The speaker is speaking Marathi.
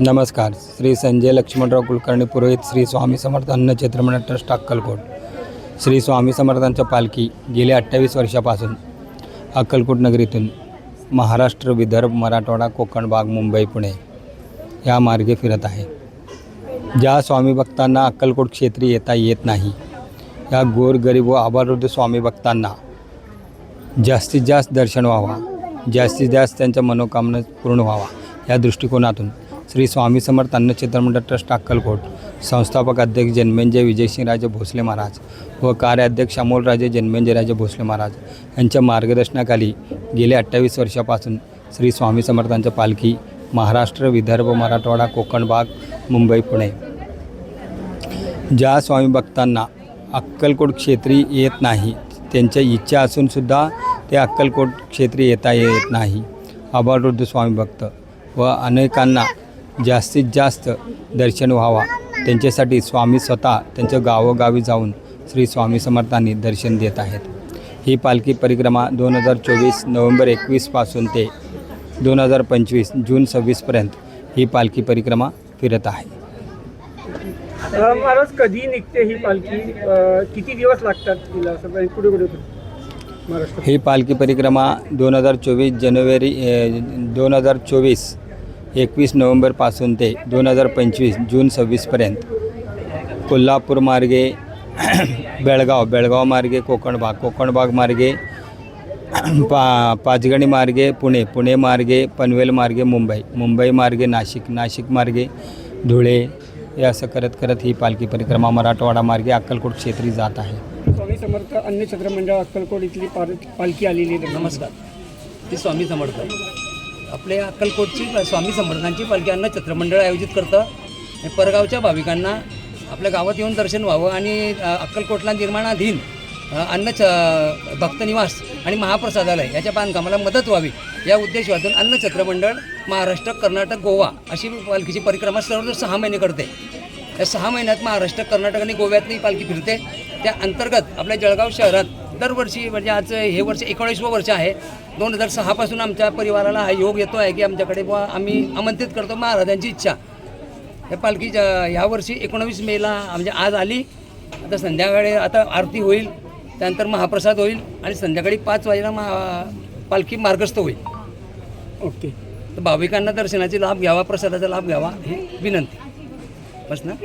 नमस्कार. श्री संजय लक्ष्मणराव कुलकर्णी पुरोहित श्री स्वामी समर्थ अन्न चित्रमंडळ ट्रस्ट अक्कलकोट. श्री स्वामी समर्थांच्या पालखी गेल्या अठ्ठावीस वर्षापासून अक्कलकोट नगरीतून महाराष्ट्र विदर्भ मराठवाडा कोकण भाग मुंबई पुणे या मार्गे फिरत आहे. ज्या स्वामी भक्तांना अक्कलकोट क्षेत्री येता येत नाही या गोरगरीब व आभारवृद्ध स्वामी भक्तांना जास्तीत जास्त दर्शन व्हावा. जास्तीत जास्त त्यांच्या मनोकामना पूर्ण व्हावा. या दृष्टिकोनातून श्री स्वामी समर्थ अन्न चित्रमंडळ ट्रस्ट अक्कलकोट संस्थापक अध्यक्ष जन्मेंजय विजयसिंहराजे भोसले महाराज व कार्याध्यक्ष अमोलराजे जन्मेंजयराजे भोसले महाराज यांच्या मार्गदर्शनाखाली गेल्या अठ्ठावीस वर्षापासून श्री स्वामी समर्थांच्या पालखी महाराष्ट्र विदर्भ मराठवाडा कोकण भाग मुंबई पुणे. ज्या स्वामी भक्तांना अक्कलकोट क्षेत्री येत नाही त्यांच्या इच्छा असूनसुद्धा ते अक्कलकोट क्षेत्री येता येत नाही. आभारवृद्ध स्वामी भक्त व अनेकांना जास्तीत जास्त दर्शन व्हावा. त्यांच्यासाठी स्वामी स्वतः त्यांच्या गावोगावी जाऊन श्री स्वामी समर्थांनी दर्शन देत आहेत. ही पालखी परिक्रमा दोन हजार चोवीस नोव्हेंबर एकवीसपासून ते दोन हजार पंचवीस जून सव्वीसपर्यंत ही पालखी परिक्रमा फिरत आहे. महाराज कधी निघते ही पालखी? किती दिवस लागतात तिला? कुठे कुठे ही पालखी परिक्रमा दोन हजार चोवीस जानेवारी दोन हजार चोवीस एकवीस नोव्हेंबरपासून ते दोन हजार पंचवीस जून सव्वीसपर्यंत कोल्हापूर मार्गे बेळगाव बेळगाव मार्गे कोकण भाग कोकण भाग मार्गे पा पाचगणी मार्गे पुणे पुणे मार्गे पनवेल मार्गे मुंबई मुंबई मार्गे नाशिक नाशिक मार्गे धुळे हे असं करत करत ही पालखी परिक्रमा मराठवाडा मार्गे अक्कलकोट क्षेत्री जात आहे. समर्थ अन्य छत्र मंडळ अक्कलकोट इथली पार पालखी आलेली आहे. नमस्कार. ते स्वामी समर्थ. आपल्या अक्कलकोटची स्वामी समर्थांची पालखी अन्न छत्रमंडळ आयोजित करतं. परगावच्या भाविकांना आपल्या गावात येऊन दर्शन व्हावं आणि अक्कलकोटला निर्माणाधीन अन्न छ भक्तनिवास आणि महाप्रसादालय याच्या बांधकामाला मदत व्हावी या उद्देशातून अन्न छत्रमंडळ महाराष्ट्र कर्नाटक गोवा अशी पालखीची परिक्रमा सर्व सहा महिने करते. या सहा महिन्यात महाराष्ट्र कर्नाटक आणि गोव्यातली ही पालखी फिरते. त्या अंतर्गत आपल्या जळगाव शहरात दरवर्षी म्हणजे आज हे वर्ष एकोणीसवं वर्ष आहे. दोन हजार सहापासून आमच्या परिवाराला हा योग येतो आहे की आमच्याकडे बुवा आम्ही आमंत्रित करतो महाराजांची इच्छा. या पालखी ह्या वर्षी एकोणावीस मेला म्हणजे आज आली. आता संध्याकाळी आता आरती होईल त्यानंतर महाप्रसाद होईल आणि संध्याकाळी पाच वाजेला महा पालखी मार्गस्थ होईल. ओके. तर भाविकांना दर्शनाचा लाभ घ्यावा प्रसादाचा लाभ घ्यावा ही विनंती. બસ ને?